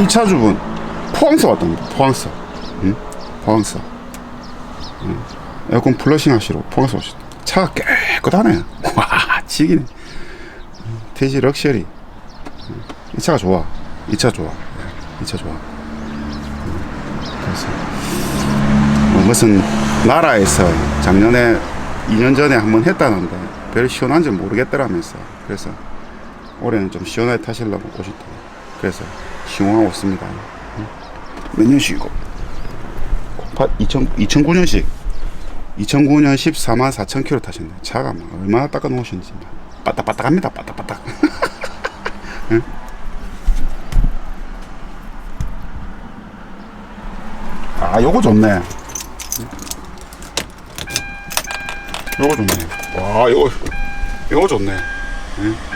이 차주분 포항서 왔답니다. 포항서. 응? 포항서. 응. 에어컨 플러싱 하시러 포항서 오셨다. 차가 깨끗하네. 와, 지기네. 응. TG 럭셔리. 응. 이 차가 좋아. 이 차 좋아. 이 차 좋아. 응. 그래서 뭐 무슨 나라에서 작년에 2년 전에 한번 했다는데 별 시원한지 모르겠더라면서 그래서 올해는 좀 시원하게 타시려고 오셨다. 그래서 시공하고 있습니다. 몇 년씩이고? 2000, 2009년식. 2009년 14만 4천 킬로 타셨네. 차가 막 얼마나 닦아 놓으셨는지. 막 빠딱빠딱합니다. 빠딱빠딱. 응? 아, 요거 좋네. 요거 좋네. 와, 요거, 요거 좋네. 응?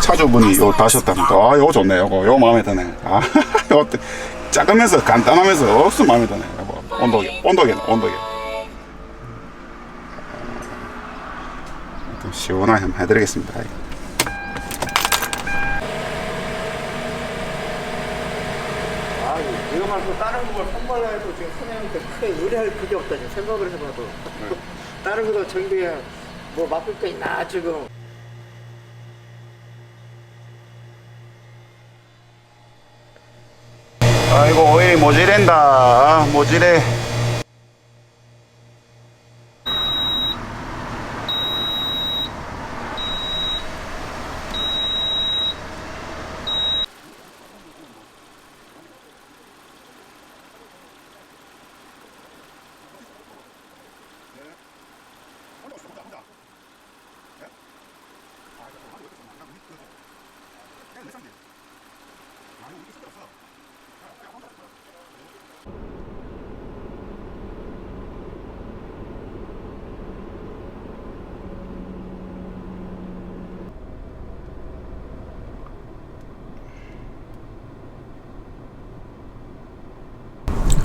차주분이 요 다셨답니다. 아, 요거 좋네. 요거, 요거 마음에 드네. 아, 또 작으면서 간단하면서 억수 마음에 드네. 요거 온도계, 온도계, 온도계. 또 시원하게 한번 해드리겠습니다. 아, 이거 말고 다른 걸 선발라 해도 지금 선생님한테 크게 의뢰할 그게 없다 지금 생각을 해봐도 다른 거도 정비해 뭐 맡을 게 있나 지금 아이고, 오이 모지랜다. 모지래.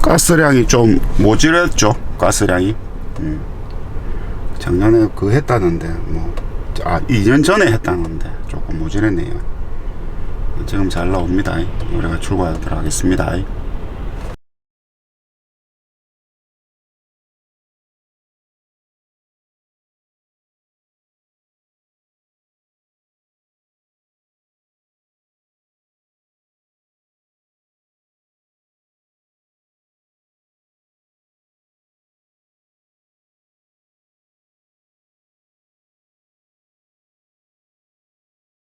가스량이 좀 모질했죠. 가스량이. 음. 작년에 그 했다는데 뭐 아, 2년 전에 했다는데 조금 모질했네요. 지금 잘 나옵니다. 우리가 출고하도록 하겠습니다.